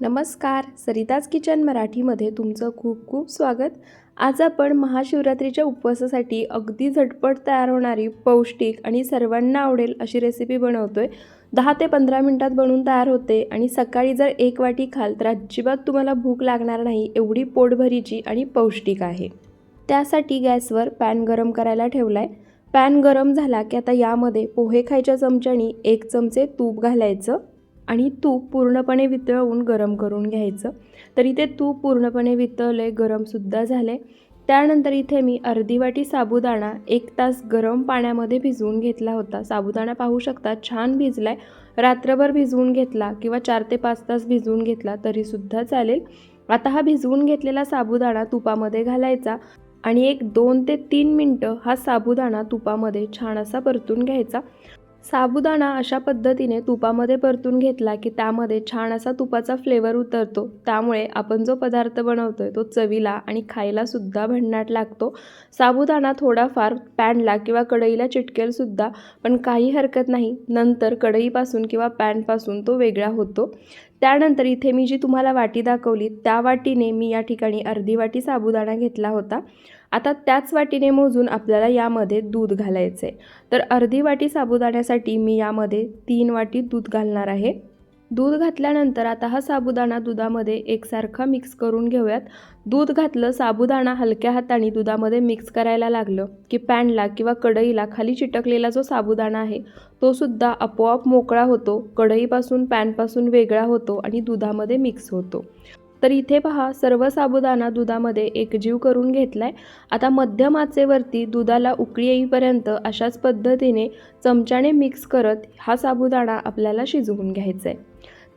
नमस्कार. सरिताज किचन मराठीमध्ये तुमचं खूप खूप स्वागत. आज आपण महाशिवरात्रीच्या उपवासासाठी अगदी झटपट तयार होणारी पौष्टिक आणि सर्वांना आवडेल अशी रेसिपी बनवतो आहे दहा ते पंधरा मिनटात बनवून तयार होते आणि सकाळी जर एक वाटी खाल तर अजिबात तुम्हाला भूक लागणार नाही एवढी पोटभरीची आणि पौष्टिक आहे. त्यासाठी गॅसवर पॅन गरम करायला ठेवला आहे पॅन गरम झाला की आता यामध्ये पोहे खायच्या चमच्यानी एक चमचे तूप घालायचं. आणि तूप पूर्णपणे वितळवून गरम करून घ्यायचं. तर इथे तूप पूर्णपणे वितळलं आहे गरमसुद्धा झाले त्यानंतर इथे मी अर्धी वाटी साबुदाणा एक तास गरम पाण्यामध्ये भिजवून घेतला होता. साबुदाणा पाहू शकता छान भिजला आहे रात्रभर भिजवून घेतला किंवा चार ते पाच तास भिजवून घेतला तरीसुद्धा चालेल. आता हा भिजवून घेतलेला साबुदाणा तुपामध्ये घालायचा आणि एक दोन ते तीन मिनटं हा साबुदाणा तुपामध्ये छान असा परतून घ्यायचा. साबुदाणा अशा पद्धतीने तुपामध्ये परतून घेतला की त्यामध्ये छान असा तुपाचा फ्लेवर उतरतो. त्यामुळे आपण जो पदार्थ बनवतो आहे तो चवीला आणि खायलासुद्धा भन्नाट लागतो. साबुदाणा थोडाफार पॅनला किंवा कढईला चिटकेलसुद्धा पण काही हरकत नाही. नंतर कढईपासून किंवा पॅनपासून तो वेगळा होतो. त्यानंतर इथे मी जी तुम्हाला वाटी दाखवली त्या वाटीने मी या ठिकाणी अर्धी वाटी साबुदाणा घेतला होता. आता त्याच वाटीने मोजून आपल्याला यामध्ये दूध घालायचं आहे तर अर्धी वाटी साबुदाण्यासाठी मी यामध्ये तीन वाटी दूध घालणार आहे. दूध घातल्यानंतर आता हा साबुदाणा दुधामध्ये एकसारखा मिक्स करून घेऊयात. दूध घातलं साबुदाणा हलक्या हाताने दुधामध्ये मिक्स करायला लागलं की पॅनला किंवा कढईला खाली चिटकलेला जो साबुदाणा आहे तो सुद्धा आपोआप मोकळा होतो कढईपासून पॅनपासून वेगळा होतो आणि दुधामध्ये मिक्स होतो. तर इथे पहा सर्व साबुदाणा दुधामध्ये एकजीव करून घेतला आहे आता मध्यम आचेवरती दुधाला उकळी येईपर्यंत अशाच पद्धतीने चमच्याने मिक्स करत हा साबुदाणा आपल्याला शिजवून घ्यायचा आहे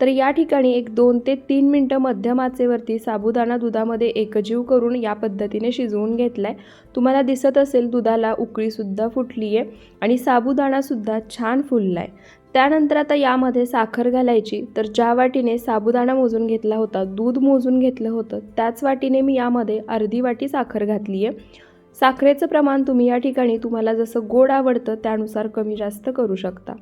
तर या ठिकाणी एक दोन ते तीन मिनटं मध्यम आचेवरती साबुदाणा दुधामध्ये एकजीव करून या पद्धतीने शिजवून घेतला आहे तुम्हाला दिसत असेल दुधाला उकळीसुद्धा फुटली आहे आणि साबुदाणासुद्धा छान फुलला आहे त्यानंतर आता यामध्ये साखर घालायची. तर ज्या वाटीने साबुदाणा मोजून घेतला होता दूध मोजून घेतलं होतं त्याच वाटीने मी यामध्ये अर्धी वाटी साखर घातली आहे साखरेचं प्रमाण तुम्ही या ठिकाणी तुम्हाला जसं गोड आवडतं त्यानुसार कमी जास्त करू शकता.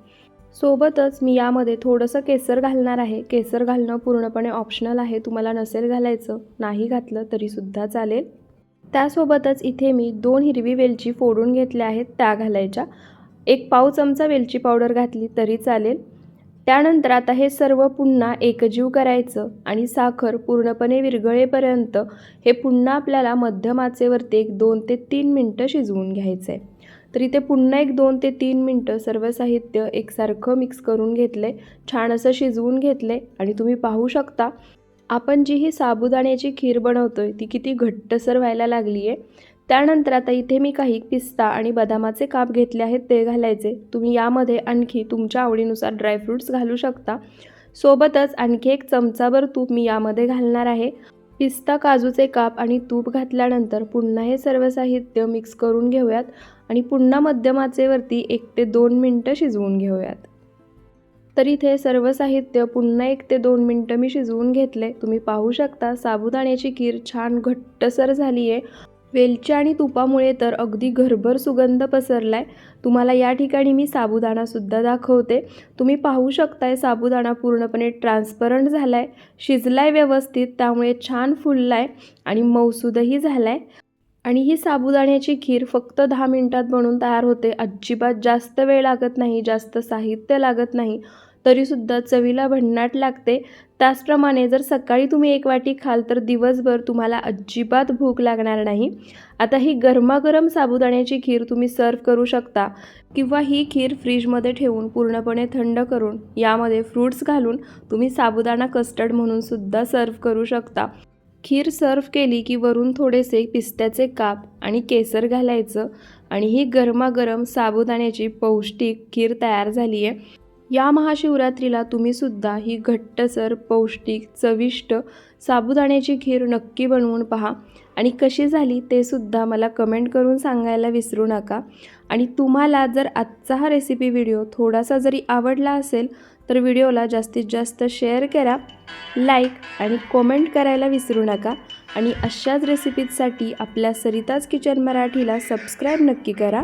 सोबतच मी यामध्ये थोडंसं केसर घालणार आहे. केसर घालणं पूर्णपणे ऑप्शनल आहे. तुम्हाला नसेल घालायचं नाही घातलं तरीसुद्धा चालेल. त्यासोबतच इथे मी दोन हिरवी वेलची फोडून घेतल्या आहेत त्या घालायच्या. एक पाव चमचा वेलची पावडर घातली तरी चालेल. त्यानंतर आता हे सर्व पुन्हा एकजीव करायचं आणि साखर पूर्णपणे विरघळेपर्यंत हे पुन्हा आपल्याला मध्यम आचेवरती एक दोन ते तीन मिनटं शिजवून घ्यायचं आहे तर इथे पुन्हा एक दोन ते तीन मिनटं सर्व साहित्य एकसारखं मिक्स करून घेतले छान असं शिजवून घेतले आणि तुम्ही पाहू शकता आपण जी ही साबुदाण्याची खीर बनवतो आहे ती किती घट्टसर व्हायला लागली आहे त्यानंतर आता इथे मी काही पिस्ता आणि बदामाचे काप घेतले आहेत ते घालायचे. तुम्ही यामध्ये आणखी तुमच्या आवडीनुसार ड्रायफ्रूट्स घालू शकता. सोबतच आणखी एक चमचाभर तूप मी यामध्ये घालणार आहे. पिस्ता काजूचे काप आणि तूप घातल्यानंतर पुन्हा हे सर्व साहित्य मिक्स करून घेऊयात आणि पुन्हा मध्यम आचेवरती एक ते दोन मिनटं शिजवून घेऊयात. तर इथे सर्व साहित्य पुन्हा एक ते दोन मिनटं मी शिजवून घेतले. तुम्ही पाहू शकता साबुदाण्याची खीर छान घट्टसर झाली आहे वेलच्या आणि तुपामुळे तर अगदी घरभर सुगंध पसरला आहे तुम्हाला या ठिकाणी मी साबुदाणासुद्धा दाखवते. तुम्ही पाहू शकताय साबुदाणा पूर्णपणे ट्रान्सपरंट झाला आहे शिजला आहे व्यवस्थित त्यामुळे छान फुलला आहे आणि मौसूदही झाला आहे आणि ही साबुदाण्याची खीर फक्त दहा मिनटात बनून तयार होते. अजिबात जास्त वेळ लागत नाही जास्त साहित्य लागत नाही. तरीसुद्धा चवीला भन्नाट लागते. त्याचप्रमाणे जर सकाळी तुम्ही एक वाटी खाल तर दिवसभर तुम्हाला अजिबात भूक लागणार नाही. आता ही गरमागरम साबुदाण्याची खीर तुम्ही सर्व करू शकता किंवा ही खीर फ्रीजमध्ये ठेवून पूर्णपणे थंड करून यामध्ये फ्रूट्स घालून तुम्ही साबुदाणा कस्टर्ड म्हणून सुद्धा सर्व करू शकता. खीर सर्व केली की वरून थोडेसे पिस्त्याचे काप आणि केसर घालायचं आणि ही गरमागरम साबुदाण्याची पौष्टिक खीर तयार झाली आहे या महाशिवरात्रीला तुम्ही सुद्धा ही घट्टसर पौष्टिक चविष्ट साबुदाण्याची खीर नक्की बनवून पहा. आणि कशी झाली ते सुद्धा मला कमेंट करून सांगायला विसरू नका. आणि तुम्हाला जर आजचा हा रेसिपी व्हिडिओ थोडासा जरी आवडला असेल तर व्हिडिओला जास्तीत जास्त शेअर करा लाईक आणि कॉमेंट करायला विसरू नका. आणि अशाच रेसिपीजसाठी आपल्या सरिताज किचन मराठीला सबस्क्राईब नक्की करा.